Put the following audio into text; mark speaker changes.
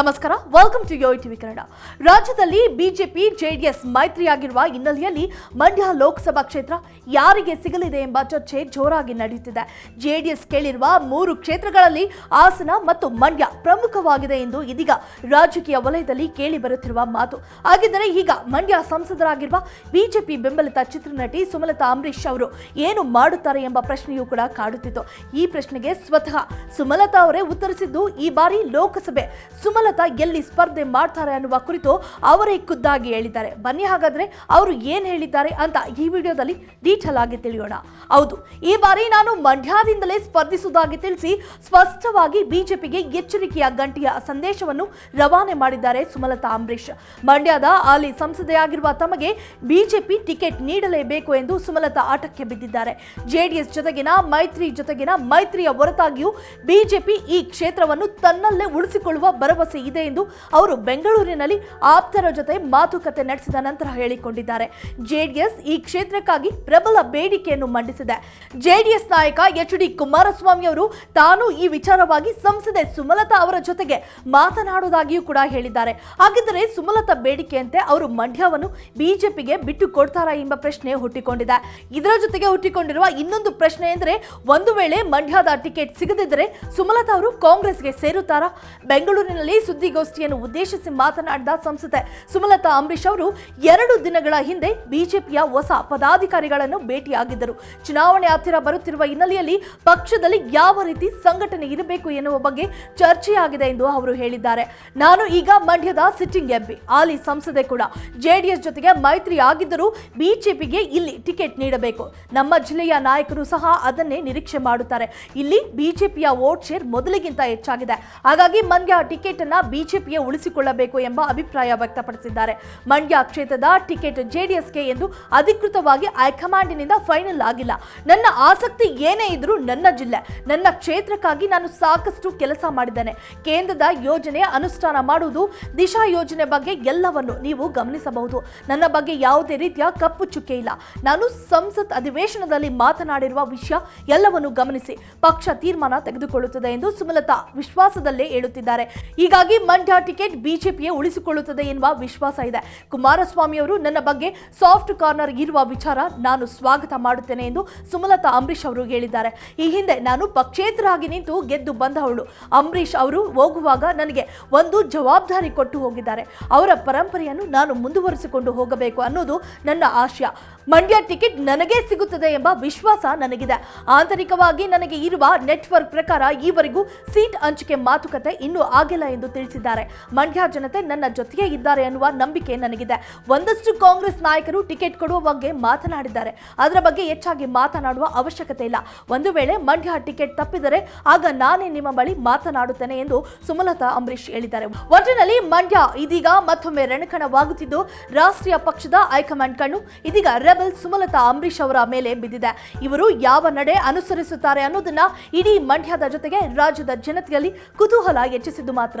Speaker 1: ನಮಸ್ಕಾರ welcome to yo TV Kannada ರಾಜ್ಯದಲ್ಲಿ BJP, JDS ಮೈತ್ರಿಯಾಗಿರುವ ಹಿನ್ನೆಲೆಯಲ್ಲಿ ಮಂಡ್ಯ ಲೋಕಸಭಾ ಕ್ಷೇತ್ರ ಯಾರಿಗೆ ಸಿಗಲಿದೆ ಎಂಬ ಚರ್ಚೆ ಜೋರಾಗಿ ನಡೆಯುತ್ತಿದೆ. ಜೆಡಿಎಸ್ ಕೇಳಿರುವ ಮೂರು ಕ್ಷೇತ್ರಗಳಲ್ಲಿ ಹಾಸನ ಮತ್ತು ಮಂಡ್ಯ ಪ್ರಮುಖವಾಗಿದೆ ಎಂದು ಇದೀಗ ರಾಜಕೀಯ ವಲಯದಲ್ಲಿ ಕೇಳಿ ಬರುತ್ತಿರುವ ಮಾತು. ಹಾಗಿದ್ದರೆ ಈಗ ಮಂಡ್ಯ ಸಂಸದರಾಗಿರುವ ಬಿಜೆಪಿ ಬೆಂಬಲಿತ ಚಿತ್ರನಟಿ ಸುಮಲತಾ ಅಂಬರೀಶ್ ಅವರು ಏನು ಮಾಡುತ್ತಾರೆ ಎಂಬ ಪ್ರಶ್ನೆಯೂ ಕೂಡ ಕಾಡುತ್ತಿತ್ತು. ಈ ಪ್ರಶ್ನೆಗೆ ಸ್ವತಃ ಸುಮಲತಾ ಅವರೇ ಉತ್ತರಿಸಿದ್ದು, ಈ ಬಾರಿ ಲೋಕಸಭೆ ಸುಮಲತಾ ಎಲ್ಲಿ ಸ್ಪರ್ಧೆ ಮಾಡ್ತಾರೆ ಅನ್ನುವ ಕುರಿತು ಅವರೇ ಖುದ್ದಾಗಿ ಹೇಳಿದ್ದಾರೆ. ಬನ್ನಿ ಹಾಗಾದ್ರೆ ಅವರು ಏನ್ ಹೇಳಿದ್ದಾರೆ ಅಂತ ಈ ವಿಡಿಯೋದಲ್ಲಿ ಡೀಟೇಲ್ ಆಗಿ ತಿಳಿಯೋಣ. ಹೌದು, ಈ ಬಾರಿ ನಾನು ಮಂಡ್ಯದಿಂದಲೇ ಸ್ಪರ್ಧಿಸುವುದಾಗಿ ತಿಳಿಸಿ ಸ್ಪಷ್ಟವಾಗಿ ಬಿಜೆಪಿಗೆ ಎಚ್ಚರಿಕೆಯ ಗಂಟೆಯ ಸಂದೇಶವನ್ನು ರವಾನೆ ಮಾಡಿದ್ದಾರೆ ಸುಮಲತಾ ಅಂಬರೀಷ್. ಮಂಡ್ಯದ ಹಾಲಿ ಸಂಸದೆಯಾಗಿರುವ ತಮಗೆ ಬಿಜೆಪಿ ಟಿಕೆಟ್ ನೀಡಲೇಬೇಕು ಎಂದು ಸುಮಲತಾ ಆಟಕ್ಕೆ ಬಿದ್ದಿದ್ದಾರೆ. ಜೆಡಿಎಸ್ ಜೊತೆಗಿನ, ಮೈತ್ರಿ ಜೊತೆಗಿನ, ಮೈತ್ರಿಯ ಹೊರತಾಗಿಯೂ ಬಿಜೆಪಿ ಈ ಕ್ಷೇತ್ರವನ್ನು ತನ್ನಲ್ಲೇ ಉಳಿಸಿಕೊಳ್ಳುವ ಭರವಸೆ ಇದೆ ಎಂದು ಅವರು ಬೆಂಗಳೂರಿನಲ್ಲಿ ಆಪ್ತರ ಜೊತೆ ಮಾತುಕತೆ ನಡೆಸಿದ ನಂತರ ಹೇಳಿಕೊಂಡಿದ್ದಾರೆ. ಜೆಡಿಎಸ್ ಈ ಕ್ಷೇತ್ರಕ್ಕಾಗಿ ಪ್ರಬಲ ಬೇಡಿಕೆಯನ್ನು ಮಂಡಿಸಿದೆ. ಜೆಡಿಎಸ್ ನಾಯಕ ಎಚ್ ಡಿ ಕುಮಾರಸ್ವಾಮಿ ಅವರು ತಾನು ಈ ವಿಚಾರವಾಗಿ ಸಂಸದೆ ಸುಮಲತಾ ಅವರ ಜೊತೆಗೆ ಮಾತನಾಡುವುದಾಗಿಯೂ ಕೂಡ ಹೇಳಿದ್ದಾರೆ. ಹಾಗಿದ್ದರೆ ಸುಮಲತಾ ಬೇಡಿಕೆಯಂತೆ ಅವರು ಮಂಡ್ಯವನ್ನು ಬಿಜೆಪಿಗೆ ಬಿಟ್ಟು ಕೊಡ್ತಾರಾ ಎಂಬ ಪ್ರಶ್ನೆ ಹುಟ್ಟಿಕೊಂಡಿದೆ. ಇದರ ಜೊತೆಗೆ ಹುಟ್ಟಿಕೊಂಡಿರುವ ಇನ್ನೊಂದು ಪ್ರಶ್ನೆ ಎಂದರೆ, ಒಂದು ವೇಳೆ ಮಂಡ್ಯದ ಟಿಕೆಟ್ ಸಿಗದಿದ್ದರೆ ಸುಮಲತಾ ಅವರು ಕಾಂಗ್ರೆಸ್ಗೆ ಸೇರುತ್ತಾರಾ? ಬೆಂಗಳೂರಿನಲ್ಲಿ ಸುದ್ದಿಗೋಷ್ಠಿಯನ್ನು ಉದ್ದೇಶಿಸಿ ಮಾತನಾಡಿದ ಸಂಸದೆ ಸುಮಲತಾ ಅಂಬರೀಶ್ ಅವರು, ಎರಡು ದಿನಗಳ ಹಿಂದೆ ಬಿಜೆಪಿಯ ಹೊಸ ಪದಾಧಿಕಾರಿಗಳನ್ನು ಭೇಟಿಯಾಗಿದ್ದರು. ಚುನಾವಣೆ ಹತ್ತಿರ ಬರುತ್ತಿರುವ ಹಿನ್ನೆಲೆಯಲ್ಲಿ ಪಕ್ಷದಲ್ಲಿ ಯಾವ ರೀತಿ ಸಂಘಟನೆ ಇರಬೇಕು ಎನ್ನುವ ಬಗ್ಗೆ ಚರ್ಚೆಯಾಗಿದೆ ಎಂದು ಅವರು ಹೇಳಿದ್ದಾರೆ. ನಾನು ಈಗ ಮಂಡ್ಯದ ಸಿಟ್ಟಿಂಗ್ ಎಂಪಿ, ಹಾಲಿ ಸಂಸದೆ ಕೂಡ. ಜೆಡಿಎಸ್ ಜೊತೆಗೆ ಮೈತ್ರಿ ಆಗಿದ್ದರೂ ಬಿಜೆಪಿಗೆ ಇಲ್ಲಿ ಟಿಕೆಟ್ ನೀಡಬೇಕು. ನಮ್ಮ ಜಿಲ್ಲೆಯ ನಾಯಕರು ಸಹ ಅದನ್ನೇ ನಿರೀಕ್ಷೆ ಮಾಡುತ್ತಾರೆ. ಇಲ್ಲಿ ಬಿಜೆಪಿಯ ವೋಟ್ ಶೇರ್ ಮೊದಲಿಗಿಂತ ಹೆಚ್ಚಾಗಿದೆ. ಹಾಗಾಗಿ ಮಂಡ್ಯ ಟಿಕೆಟ್ ಅನ್ನ ಬಿಜೆಪಿಯೇ ಉಳಿಸಿಕೊಳ್ಳಬೇಕು ಎಂಬ ಅಭಿಪ್ರಾಯ ವ್ಯಕ್ತಪಡಿಸಿದ್ದಾರೆ. ಮಂಡ್ಯ ಕ್ಷೇತ್ರದ ಟಿಕೆಟ್ ಜೆಡಿಎಸ್ಗೆ ಎಂದು ಅಧಿಕೃತವಾಗಿ ಹೈಕಮಾಂಡಿನಿಂದ ಫೈನಲ್ ಆಗಿಲ್ಲ. ನನ್ನ ಆಸಕ್ತಿ ಏನೇ ಇದ್ರೂ ನನ್ನ ಜಿಲ್ಲೆ, ನನ್ನ ಕ್ಷೇತ್ರಕ್ಕಾಗಿ ನಾನು ಸಾಕಷ್ಟು ಕೆಲಸ ಮಾಡಿದ್ದೇನೆ. ಕೇಂದ್ರದ ಯೋಜನೆ ಅನುಷ್ಠಾನ ಮಾಡುವುದು, ದಿಶಾ ಯೋಜನೆ ಬಗ್ಗೆ ಎಲ್ಲವನ್ನು ನೀವು ಗಮನಿಸಬಹುದು. ನನ್ನ ಬಗ್ಗೆ ಯಾವುದೇ ರೀತಿಯ ಕಪ್ಪು ಚುಕ್ಕೆ ಇಲ್ಲ. ನಾನು ಸಂಸತ್ ಅಧಿವೇಶನದಲ್ಲಿ ಮಾತನಾಡಿರುವ ವಿಷಯ ಎಲ್ಲವನ್ನು ಗಮನಿಸಿ, ಪಕ್ಷ ತೀರ್ಮಾನ ತೆಗೆದುಕೊಳ್ಳುತ್ತದೆ ಎಂದು ಸುಮಲತಾ ವಿಶ್ವಾಸದಲ್ಲೇ ಹೇಳುತ್ತಿದ್ದಾರೆ. ಹೀಗಾಗಿ ಮಂಡ್ಯ ಟಿಕೆಟ್ ಬಿಜೆಪಿಯೇ ಉಳಿಸಿಕೊಳ್ಳುತ್ತದೆ ಎನ್ನುವ ವಿಶ್ವಾಸ ಇದೆ. ಕುಮಾರಸ್ವಾಮಿ ಅವರು, ನನ್ನ ಬಗ್ಗೆ ಸಾಫ್ಟ್ ಕಾರ್ನರ್ ಇರುವ ವಿಚಾರ ನಾನು ಸ್ವಾಗತ ಮಾಡುತ್ತೇನೆ ಎಂದು ಸುಮಲತಾ ಅಂಬರೀಶ್ ಅವರು ಹೇಳಿದ್ದಾರೆ. ಈ ಹಿಂದೆ ನಾನು ಪಕ್ಷೇತರಾಗಿ ನಿಂತು ಗೆದ್ದು ಬಂದವಳು. ಅಂಬರೀಶ್ ಅವರು ಹೋಗುವಾಗ ನನಗೆ ಒಂದು ಜವಾಬ್ದಾರಿ ಕೊಟ್ಟು ಹೋಗಿದ್ದಾರೆ. ಅವರ ಪರಂಪರೆಯನ್ನು ನಾನು ಮುಂದುವರಿಸಿಕೊಂಡು ಹೋಗಬೇಕು ಅನ್ನೋದು ನನ್ನ ಆಶಯ. ಮಂಡ್ಯ ಟಿಕೆಟ್ ನನಗೇ ಸಿಗುತ್ತದೆ ಎಂಬ ವಿಶ್ವಾಸ ನನಗಿದೆ. ಆಂತರಿಕವಾಗಿ ನನಗೆ ಇರುವ ನೆಟ್ವರ್ಕ್ ಪ್ರಕಾರ ಈವರೆಗೂ ಸೀಟ್ ಹಂಚಿಕೆ ಮಾತುಕತೆ ಇನ್ನೂ ಆಗಿಲ್ಲ ಎಂದು ತಿಳಿಸಿದ್ದಾರೆ. ಮಂಡ್ಯ ಜನತೆ ನನ್ನ ಜೊತೆಗೆ ಇದ್ದಾರೆ ಅನ್ನುವ ನಂಬಿಕೆ ನನಗಿದೆ. ಒಂದಷ್ಟು ಕಾಂಗ್ರೆಸ್ ನಾಯಕರು ಟಿಕೆಟ್ ಕೊಡುವ ಬಗ್ಗೆ ಮಾತನಾಡಿದ್ದಾರೆ. ಅದರ ಬಗ್ಗೆ ಹೆಚ್ಚಾಗಿ ಮಾತನಾಡುವ ಅವಶ್ಯಕತೆ ಇಲ್ಲ. ಒಂದು ವೇಳೆ ಮಂಡ್ಯ ಟಿಕೆಟ್ ತಪ್ಪಿದರೆ ಆಗ ನಾನೇ ನಿಮ್ಮ ಬಳಿ ಮಾತನಾಡುತ್ತೇನೆ ಎಂದು ಸುಮಲತಾ ಅಂಬರೀಶ್ ಹೇಳಿದ್ದಾರೆ. ಒಟ್ಟಿನಲ್ಲಿ ಮಂಡ್ಯ ಇದೀಗ ಮತ್ತೊಮ್ಮೆ ರಣಕಣವಾಗುತ್ತಿದ್ದು, ರಾಷ್ಟ್ರೀಯ ಪಕ್ಷದ ಹೈಕಮಾಂಡ್ ಕಣ್ಣು ಇದೀಗ ರೆಬಲ್ ಸುಮಲತಾ ಅಂಬರೀಶ್ ಅವರ ಮೇಲೆ ಬಿದ್ದಿದೆ. ಇವರು ಯಾವ ನಡೆ ಅನುಸರಿಸುತ್ತಾರೆ ಅನ್ನೋದನ್ನ ಇಡೀ ಮಂಡ್ಯದ ಜೊತೆಗೆ ರಾಜ್ಯದ ಜನತೆಯಲ್ಲಿ ಕುತೂಹಲ ಹೆಚ್ಚಿಸಿದ್ದು ಮಾತ್ರ